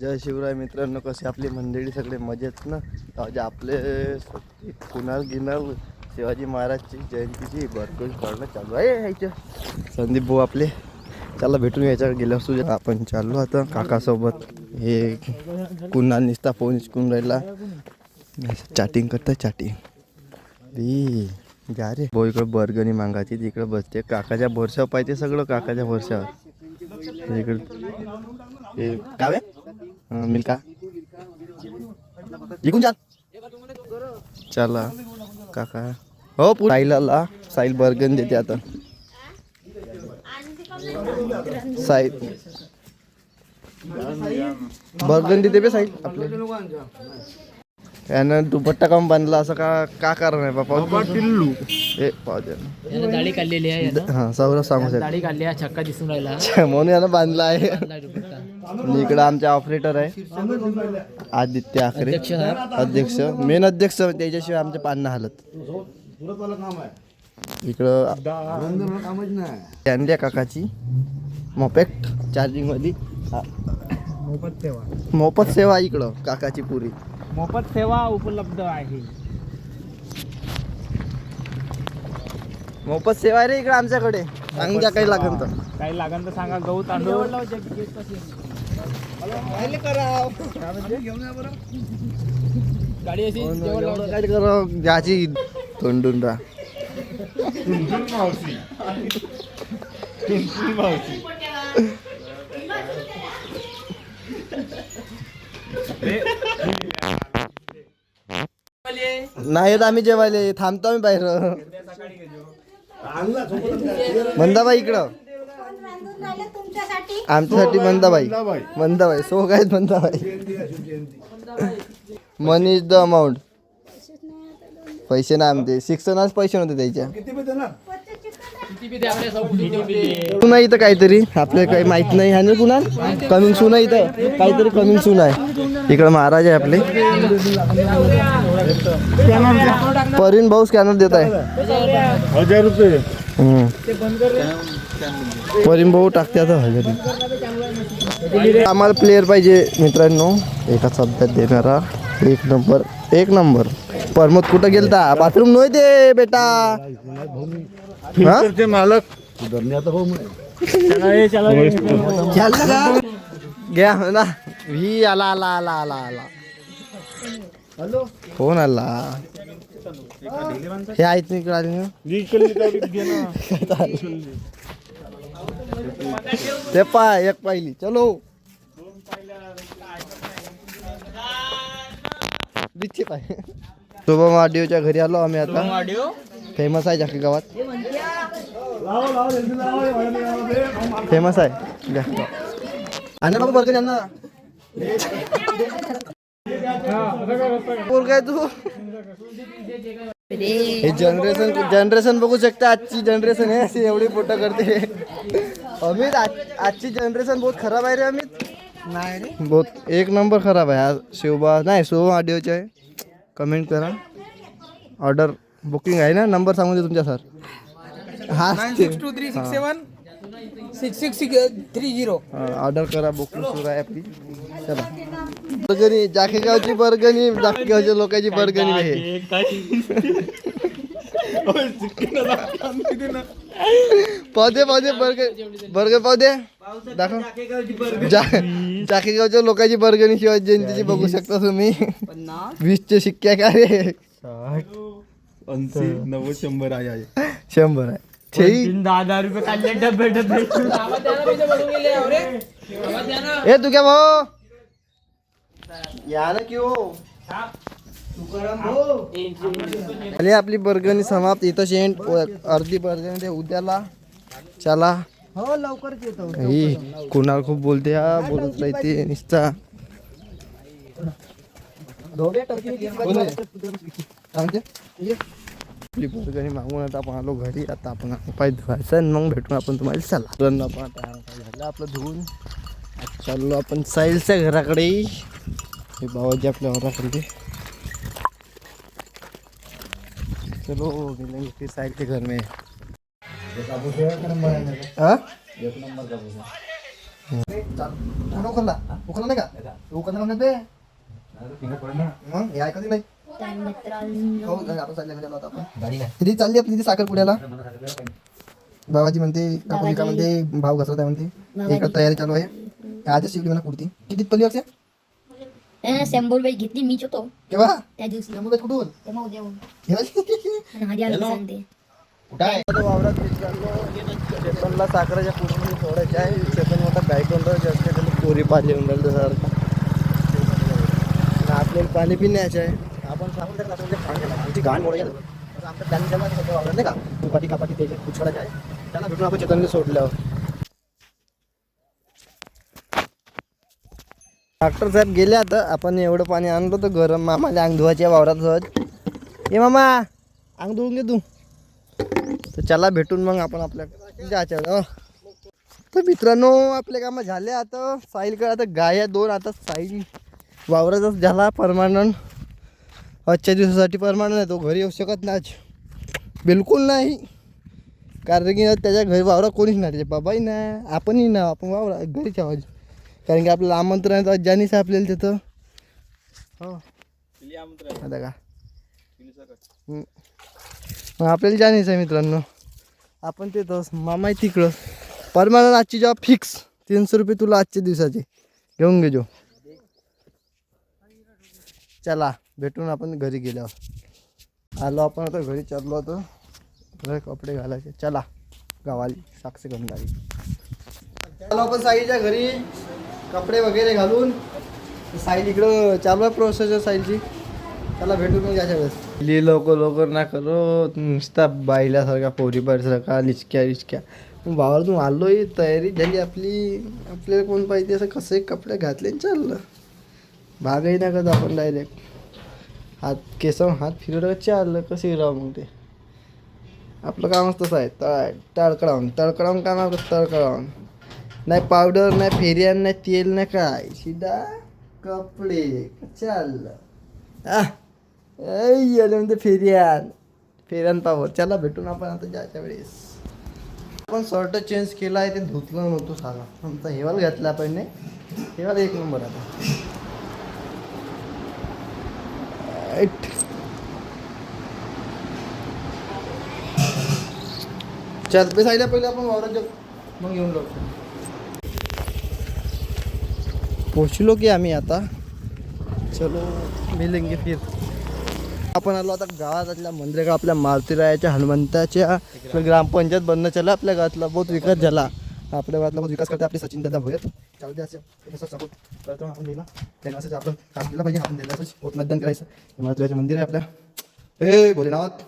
जय शिवराय मित्रांनो कसे आपली मंडळी सगळे मजेत ना? म्हणजे जे आपले कुणाल गिनाल शिवाजी महाराजची जयंतीची भरपूर काढणं चालू आहे यायचं संदीप भाऊ आपले. चला भेटून यायच्या गेल्या असू आपण चाललो आता काकासोबत. हे कुणाल निसता फोन हिसकून राहिला. चॅटिंग करता चॅटिंग जा रे. भाऊ इकडं बर्गनी मागायची तिकडं बसते. काकाच्या भरशावर पाहिजे सगळं काकाच्या भरशावर. इकडं. हे काय मिल्का इकून चाल चला काका. हो पु- साहिलाला साहिल बर्गन देते आता. साहिल बर्गन देते बे साहिल आपले. यानं दुपट्टा काम बांधला? असं का का कारण आहे बापा? टिल्लू. ए पाहू दे यानं. दाढी काढलेली आहे यानं. हा सौरभ सांगू शकतो दाढी काढली आहे छक्का दिसून राहिला. म्हणून यानं बांधला आहे. दुपट्टा. आणि इकडं आमचे ऑपरेटर आहे. आदित्य आखरे. अध्यक्ष साहेब. अध्यक्ष. मेन अध्यक्ष त्याच्याशिवाय आमचे पान नाही हालत. इकडं कॅनड्या काकाची मोपेक्ट चार्जिंगमध्ये हा, मोफत सेवा. मोफत सेवा इकडं काकाची पुरी. मोफत सेवा उपलब्ध आहे. मोफत सेवा आहे रे इकडं आमच्याकडे. सांग द्या काही लागेल तर. काही लागन तर सांगा गहू तांदूळ. गाडी अशी जेवण लावून काय करा. ज्याची तोंडून राहा. नाही येत आम्ही जेवायला. थांबतो आम्ही बाहेर. मंदाबाई इकडं. आमच्यासाठी मंदाबाई. मंदाबाई. सो काय Mandabai. Money is the amount. पैसे ना आमचे. शिक्षणाच पैसे नव्हते त्याच्या पुन्हा इथं काहीतरी. आपल्याला काही माहीत नाही आहे ना पुन्हा कमिंग सून आहे इथं. काहीतरी कमिंग सून आहे. इकडं महाराज आहे आपले. परीन भाऊ स्कॅनर देत आहे. हजार रुपये. परीन भाऊ टाकते आता हजारी. आम्हाला प्लेअर पाहिजे मित्रांनो. एका शब्दात देणारा. एक नंबर एक नंबर परमत कुठं गेलता? बाथरूम नव्हे ते बेटा. हा? ते मालक का घ्या ना. ही आला आला आला आला आला. फोन आला. हे आहेत ना इकडे आले ना ते पाय एक पाहिली. चलो. बिच्छे पाय. शुभम ऑडिओच्या घरी आलो आम्ही आता. फेमस आहे जाकी गावात. फेमस आहे. आणि बाबा बरं यांना. बोल काय तू. हे जनरेशन जनरेशन बघू शकता आजची जनरेशन आहे. अशी एवढी फोटो करते. अमित आज- आजची जनरेशन बहुत खराब आहे रे अमित. नाही रे. बहुत एक नंबर खराब आहे. आज शिवबा नाही शिव ऑडिओचे आहे. कमेंट करा. ऑर्डर बुकिंग आहे ना? नंबर सांगून दे तुमच्या सर हा two three six seven six six three zero order करा बुकिंग सुरू आहे आपली. चला. बर्गनी जाखेगावची बर्गनी जाखेगावच्या लोकांची बर्गनी आहे. पावदे पावदे बर्गर बर्गर पावदे दाखव. जाखेगावच्या लोकांची बर्गनी शिवाय जयंतीची बघू शकता तुम्ही. वीसचे शिक्के काय रे? नव्वद शंभर आहे शंभर आहे. दहा दहा रुपये काढले. ए तू क्या भाऊ. या ना की हो आणि आपली बर्गनी समाप्त. इथं शेंट अर्धी बर्गनी ते उद्याला. चला. हो लवकरच येतो ही कुणाल खूप बोलते हा बोलत राहते निसता. कोण आहे? सांगते? आपली बर्गनी मागून आता आपण आलो घरी आता आपण पाय धुवायचं आणि मग भेटून आपण तुम्हाला चला. रन आपण आता झालं आपलं धुवून. चाललो आपण साईलच्या घराकडे. हे बाबाजी आपल्या घराकडे. चलो गेले फिर साहिल घर में. हाँ? चाल. नाही का? तू नाही म्हणत बे मग हे ऐकत नाही हो आपण गेलो आता आपण. किती चालली आपली ती साखरपुड्याला बाबाजी म्हणते काकू का म्हणते भाव घसरत आहे म्हणते. एक तयारी चालू आहे. आजच शिकली मला कुर्ती किती पल्ली अक्षय शंभर रुपये घेतली मीच होतो. केव्हा? त्या दिवशी. कुठून? तेव्हा उद्या. हे वावरात साखरेच्या पूर्ण आहे मोठा जास्त पोरी पाहिजे आपल्याला पाणी पिण्याचे आहे. आपण सांगून त्याला आपल्याला आमची घाण मोड गेलं आता आमचं प्लॅन केला सगळं वावरात नाही का? दुपाटी कापाटी त्याचे उचकडायचे आहे त्याला भेटून आपण चेतनला सोडलं. डॉक्टर साहेब गेले आता. आपण एवढं पाणी आणलं तर गरम मामाला अंग धुवायच्या वावरात सहज. ये मामा अंग धुवून घे तू. तर चला भेटून मग आपण आपल्या जायच्या हो. तर मित्रांनो आपले कामं झाले आता. साहिलकडे आता गाय दोन. आता साहिल वावरातच झाला परमानंट आजच्या दिवसासाठी परमानंट आहे तो घरी येऊ शकत नाही आज. बिलकुल नाही. कारण की त्याच्या घरी वावरा कोणीच नाही त्याचे बाबाही नाही आपणही ना आपण वावरा घरीच आवाज कारण की आपल्याला आमंत्रण आहे तर जाणीच आहे आपल्याला तिथं. हो. आता का? मग आपल्याला जाणीच आहे मित्रांनो. आपण तिथंच मामा आहे तिकडं. परमानंट आजची जॉब फिक्स तीनशे रुपये तुला आजच्या दिवसाचे. घेऊन घेजो चला. भेटून आपण घरी गेल्यावर. आलो आपण आता घरी चाललो होतो. घर कपडे घालायचे. चला गावाली साक्षी गंधारी चला आपण साईच्या घरी कपडे वगैरे घालून. साईल इकडं चालू आहे प्रोसेस साईलची. त्याला भेटून मग याच्या वेळेस. ली लवकर लवकर ना करो नुसता बाईलासारखा पोरी बाईसारखा लिचक्या लिचक्या भावाला तू आलो ही तयारी झाली आपली. आपल्याला कोण पाहिजे असं कसं कपडे घातले आणि चाललं. भागही ना करत आपण डायरेक्ट हात केसम हात फिरवलं चाललं? कसे राव मग ते? आपलं कामच तसं आहे. तळ तळकडावून तळकडावून काम आपलं तळकडावून नाही पावडर नाही फेरियान नाही तेल नाही काय? सीधा कपडे. चाललं? आह ऐ, म्हणते फेरियान. फेरियान पावर चला भेटून आपण आता जायच्या वेळेस. आपण शर्ट चेंज केला आहे ते धुतलं नव्हतं साला. आमचा हेवाल घातला आपण हेवाल एक नंबर आता. चल पे साईला पहिले आपण वावरात मग येऊन लागतो पोचलो की आम्ही आता. चलो मिलेंगे फिर. आपण आलो आता गावातल्या मंदिर आपल्या मारुतीरायाच्या हनुमंताच्या ग्रामपंचायत बनणं. चला आपल्या गावातला बहुत विकास झाला. आपल्या गावातला बहुत विकास करते आपले सचिन दादा भोयर द्या असं सपोर्ट करतो आपण दिला त्यांना असंच आपण काम केलं पाहिजे आपण दिलं असंच पोट मतदान करायचं. हे मारुतीरायाचं मंदिर आहे आपल्या. ए भोलेनाथ.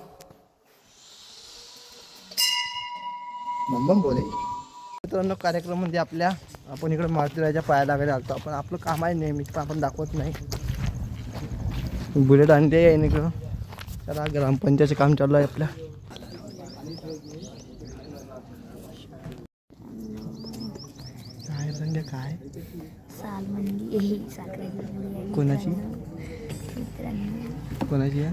बम बोले. मित्रांनो कार्यक्रममध्ये आपल्या आपण इकडे मारुतीरायाच्या पाया लागायला आलतो. आपण आपलं काम आहे नेहमीच पण आपण दाखवत नाही. बुलेट आणते आहे इकडं. त्याला ग्रामपंचायतचं काम चालू आहे आपल्या काय? रंग काय कोणाची? कोणाची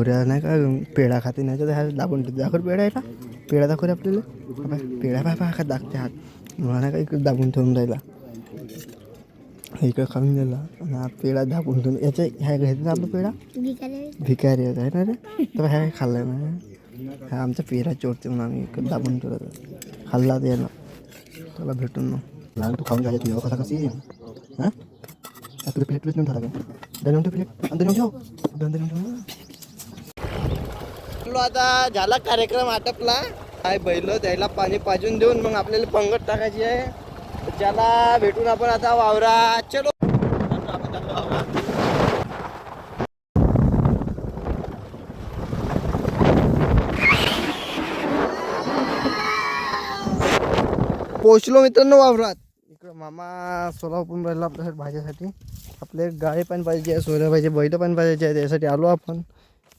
पुऱ्या नाही का पेढा खाते नाही तर ह्या दाबून ठेवते दाखव पेढा आहे का पेढा दाखव रे आपल्याला. हा पाय, पेढा पाय पाय का दाखते हात. मला नाही का इकडे दाबून ठेवून राहिला. इकडे खाऊन दिला आणि हा पेढा दाबून ठेवून याच्या ह्या घ्यायचा ना आपला पेढा. भिकारी आहे ना रे? तर ह्या काय खाल्लाय ना. हा आमचा पेढा चोरते म्हणून आम्ही इकडे दाबून ठेवला. खाल्ला ते ना त्याला भेटून ना लहान तू खाऊन जायचं तुझ्या कसा कशी हां? तुला प्लेट प्लेट नाही झाला का? दोन ठेव प्लेट अंदर ठेव. अंदर ठेव. ठेव आता झाला कार्यक्रम आटपला. काय बैल त्याला पाणी पाजून देऊन मग आपल्याला पंगत टाकायची आहे. त्याला भेटून आपण आता वावरा चलो. पोचलो मित्रांनो वावरात. इकडं मामा सोला पण राहिला आपल्यासाठी भाज्यासाठी. आपले गाळे पण पाहिजे आहे सोऱ्या पाहिजे बैल पण पाहिजे आहे त्यासाठी आलो आपण.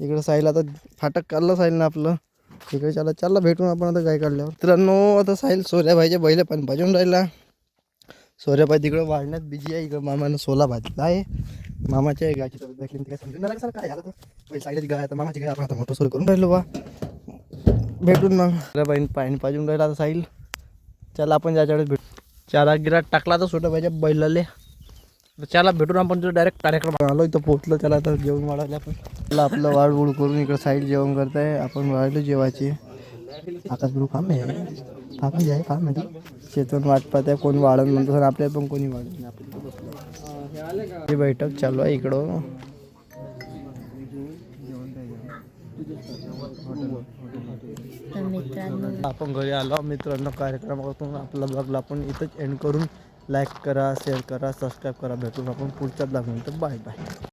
इकडं साहिल आता फाटक काढलं साहिलनं ना आपलं. इकडे चला चालला भेटून आपण आता गाय काढल्यावर. मित्रांनो आता साहिल सोऱ्या पाहिजे बैल पण भाजून राहिला. सोऱ्याबाई तिकडं वाढण्यात बिजी आहे. इकडं मामानं सोला भाजला आहे. मामाच्या आहे गायची तब्येत देखील काय समजून सर? काय झालं तर? साईडची गाय आता मामाची गाय आपण आता मोठं सोर करून राहिलो बा. भेटून मग. सोऱ्याबाईन पाणी पाजून राहिला आता साहिल चला आपण ज्याच्याकडे भेट चारा गिरा टाकला तर सोऱ्याबाईच्या पाहिजे बैलाले. तर चला भेटून आपण तिथं डायरेक्ट कार्यक्रम. आलो इथं पोहोचलो त्याला आता जेवण वाढवलं आपण. चला आपलं वाढ वूड करून इकडं साईड जेवण करताय. आपण वाढलो जेवायची. आकाश गुरु काम आहे. काम आहे काम आहे चेतन वाट पाहत आहे कोण वाढन म्हणतो तर आपल्याला पण कोणी वाढत नाही. आपल्याला बसलं ही बैठक चालू आहे इकडं. तर मित्रांनो. आपण घरी आलो मित्रांनो कार्यक्रमातून आपला ब्लॉगला आपण इथंच एंड करून लाईक करा शेअर करा सबस्क्राईब करा. भेटून आपण पुढच्या ब्लॉगनंतर बाय बाय.